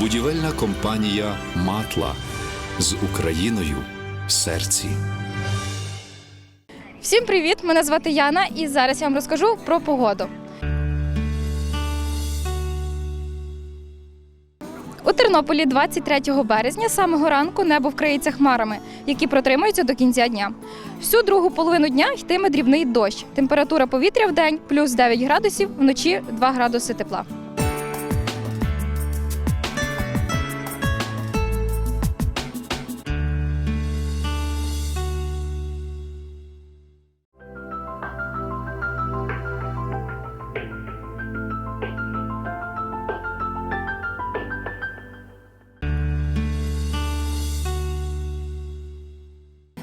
Будівельна компанія Матла з Україною в серці. Всім привіт! Мене звати Яна, і зараз я вам розкажу про погоду. У Тернополі 23 березня самого ранку небо вкриється хмарами, які протримуються до кінця дня. Всю другу половину дня йтиме дрібний дощ. Температура повітря в день плюс 9 градусів, вночі 2 градуси тепла.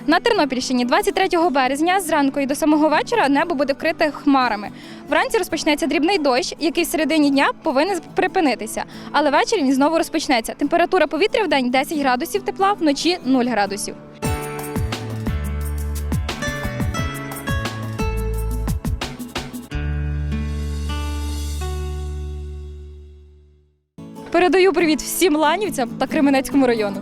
На Тернопільщині 23 березня зранку і до самого вечора небо буде вкрите хмарами. Вранці розпочнеться дрібний дощ, який в середині дня повинен припинитися. Але ввечері він знову розпочнеться. Температура повітря в день 10 градусів тепла, вночі 0 градусів. Передаю привіт всім ланівцям та Кременецькому району.